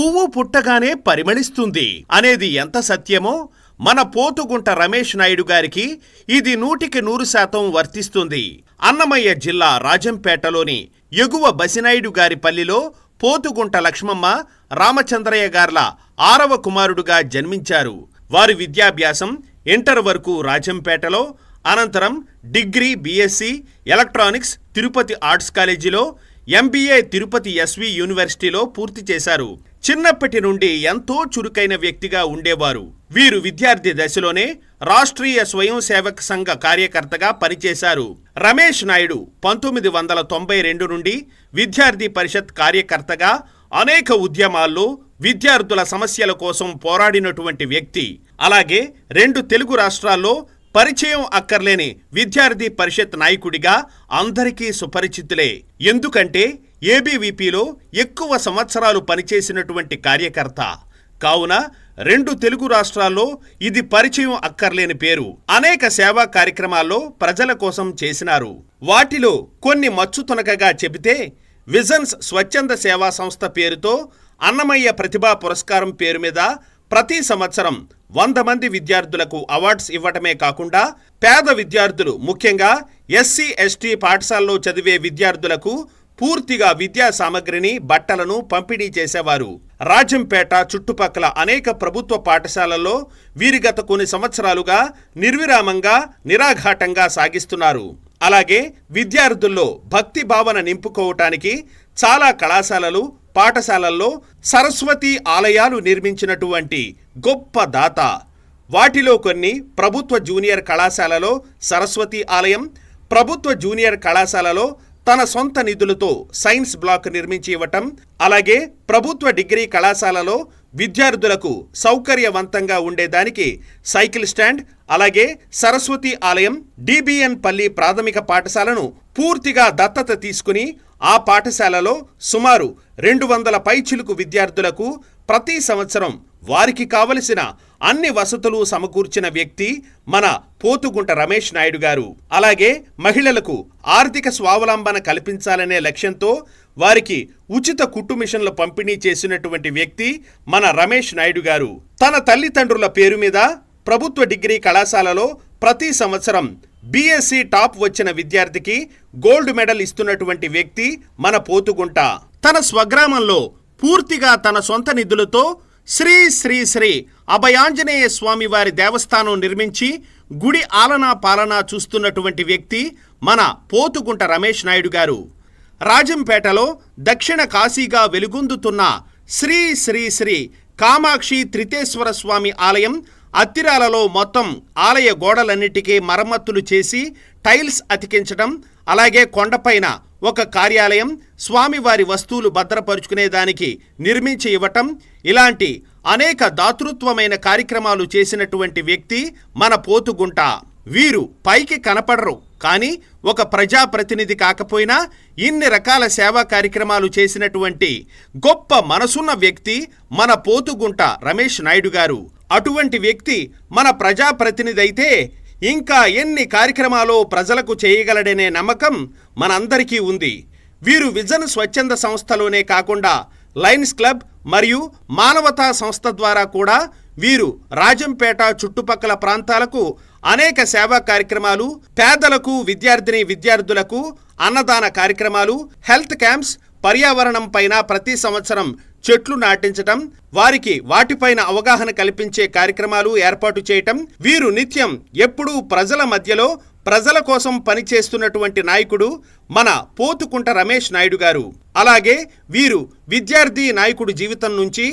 పువ్వు పుట్టగానే పరిమళిస్తుంది అనేది ఎంత సత్యమో మన పోతుగుంట రమేష్ నాయుడు గారికి ఇది నూటికి నూరు శాతం వర్తిస్తుంది. అన్నమయ్య జిల్లా రాజంపేటలోని ఎగువ బసినాయుడు గారి పల్లిలో పోతుగుంట లక్ష్మమ్మ రామచంద్రయ్య గార్ల ఆరవ కుమారుడుగా జన్మించారు. వారి విద్యాభ్యాసం ఇంటర్ వరకు రాజంపేటలో అనంతరం degree BSc electronics Tirupati arts కాలేజీలో ఎంబీఏ తిరుపతి ఎస్వి యూనివర్సిటీలో పూర్తి చేశారు. చిన్నప్పటి నుండి ఎంతో చురుకైన వ్యక్తిగా ఉండేవారు. వీరు విద్యార్థి దశలోనే రాష్ట్రీయ స్వయం సేవక్ సంఘ కార్యకర్తగా పనిచేశారు. రమేష్ నాయుడు పంతొమ్మిది వందల తొంభై రెండు నుండి విద్యార్థి పరిషత్ కార్యకర్తగా అనేక ఉద్యమాల్లో విద్యార్థుల సమస్యల కోసం పోరాడినటువంటి వ్యక్తి. అలాగే రెండు తెలుగు రాష్ట్రాల్లో పరిచయం అక్కర్లేని విద్యార్థి పరిషత్ నాయకుడిగా అందరికీ సుపరిచితులే. ఎందుకంటే ఏబీవీపీలో ఎక్కువ సంవత్సరాలు పనిచేసినటువంటి కార్యకర్త. కావున రెండు తెలుగు రాష్ట్రాల్లో ఇది పరిచయం అక్కర్లేని పేరు. అనేక సేవా కార్యక్రమాల్లో ప్రజల కోసం చేసినారు. వాటిలో కొన్ని మచ్చుతునకగా చెబితే విజన్స్ స్వచ్ఛంద సేవా సంస్థ పేరుతో అన్నమయ్య ప్రతిభా పురస్కారం పేరు మీద ప్రతి సంవత్సరం వంద మంది విద్యార్థులకు అవార్డ్స్ ఇవ్వటమే కాకుండా పేద విద్యార్థులు ముఖ్యంగా ఎస్సీ ఎస్టీ పాఠశాలలో చదివే విద్యార్థులకు పూర్తిగా విద్యా సామగ్రిని బట్టలను పంపిణీ చేసేవారు. రాజంపేట చుట్టుపక్కల అనేక ప్రభుత్వ పాఠశాలల్లో వీరి గత కొన్ని సంవత్సరాలుగా నిర్విరామంగా నిరాఘాటంగా సాగిస్తున్నారు. అలాగే విద్యార్థుల్లో భక్తి భావన నింపుకోవటానికి చాలా కళాశాలలు పాఠశాలల్లో సరస్వతి ఆలయాలు నిర్మించినటువంటి గొప్ప దాత. వాటిలో కొన్ని ప్రభుత్వ జూనియర్ కళాశాలలో సరస్వతి ఆలయం ప్రభుత్వ జూనియర్ కళాశాలలో తన సొంత నిధులతో సైన్స్ బ్లాక్ నిర్మించి ఇవ్వటం అలాగే ప్రభుత్వ డిగ్రీ కళాశాలలో విద్యార్థులకు సౌకర్యవంతంగా ఉండేదానికి సైకిల్ స్టాండ్ అలాగే సరస్వతి ఆలయం డిబిఎన్ పల్లి ప్రాథమిక పాఠశాలను పూర్తిగా దత్తత తీసుకుని ఆ పాఠశాలలో సుమారు రెండు వందల పైచిలుకు విద్యార్థులకు ప్రతి సంవత్సరం వారికి కావలసిన అన్ని వసతులు సమకూర్చిన వ్యక్తి మన పోతుగుంట రమేష్ నాయుడు గారు. అలాగే మహిళలకు ఆర్థిక స్వావలంబన కల్పించాలనే లక్ష్యంతో వారికి ఉచిత కుట్టు మిషన్లు పంపిణీ చేసినటువంటి వ్యక్తి మన రమేష్ నాయుడు గారు. తన తల్లిదండ్రుల పేరు మీద ప్రభుత్వ డిగ్రీ కళాశాలలో ప్రతి సంవత్సరం బీఎస్సీ టాప్ వచ్చిన విద్యార్థికి గోల్డ్ మెడల్ ఇస్తున్నటువంటి వ్యక్తి మన పోతుగుంట. తన స్వగ్రామంలో పూర్తిగా తన సొంత నిధులతో శ్రీ శ్రీ శ్రీ అభయాంజనేయ స్వామి వారి దేవస్థానం నిర్మించి గుడి ఆలనా పాలనా చూస్తున్నటువంటి వ్యక్తి మన పోతుగుంట రమేష్ నాయుడు గారు. రాజంపేటలో దక్షిణ కాశీగా వెలుగొందుతున్న శ్రీ శ్రీ శ్రీ కామాక్షి త్రితేశ్వర స్వామి ఆలయం అత్తిరాలలో మొత్తం ఆలయ గోడలన్నిటికీ మరమ్మతులు చేసి టైల్స్ అతికించడం అలాగే కొండపైన ఒక కార్యాలయం స్వామివారి వస్తువులు భద్రపరుచుకునేదానికి నిర్మించి ఇవ్వటం ఇలాంటి అనేక దాతృత్వమైన కార్యక్రమాలు చేసినటువంటి వ్యక్తి మన పోతుగుంట. వీరు పైకి కనపడరు కానీ ఒక ప్రజాప్రతినిధి కాకపోయినా ఇన్ని రకాల సేవా కార్యక్రమాలు చేసినటువంటి గొప్ప మనసున్న వ్యక్తి మన పోతుగుంట రమేష్ నాయుడు గారు. అటువంటి వ్యక్తి మన ప్రజాప్రతినిధి అయితే ఇంకా ఎన్ని కార్యక్రమాలు ప్రజలకు చేయగలడనే నమ్మకం మనందరికీ ఉంది. వీరు విజన్ స్వచ్ఛంద సంస్థలోనే కాకుండా లయన్స్ క్లబ్ మరియు మానవతా సంస్థ ద్వారా కూడా వీరు రాజంపేట చుట్టుపక్కల ప్రాంతాలకు అనేక సేవా కార్యక్రమాలు పేదలకు విద్యార్థిని విద్యార్థులకు అన్నదాన కార్యక్రమాలు హెల్త్ క్యాంప్స్ పర్యావరణం పైన ప్రతి సంవత్సరం చెట్లు నాటించటం వారికి వాటిపైన అవగాహన కల్పించే కార్యక్రమాలు ఏర్పాటు చేయటం వీరు నిత్యం ఎప్పుడూ ప్రజల మధ్యలో ప్రజల కోసం పనిచేస్తున్నటువంటి నాయకుడు మన పోతుకుంట రమేష్ నాయుడు గారు. అలాగే వీరు విద్యార్థి నాయకుడు జీవితం నుంచి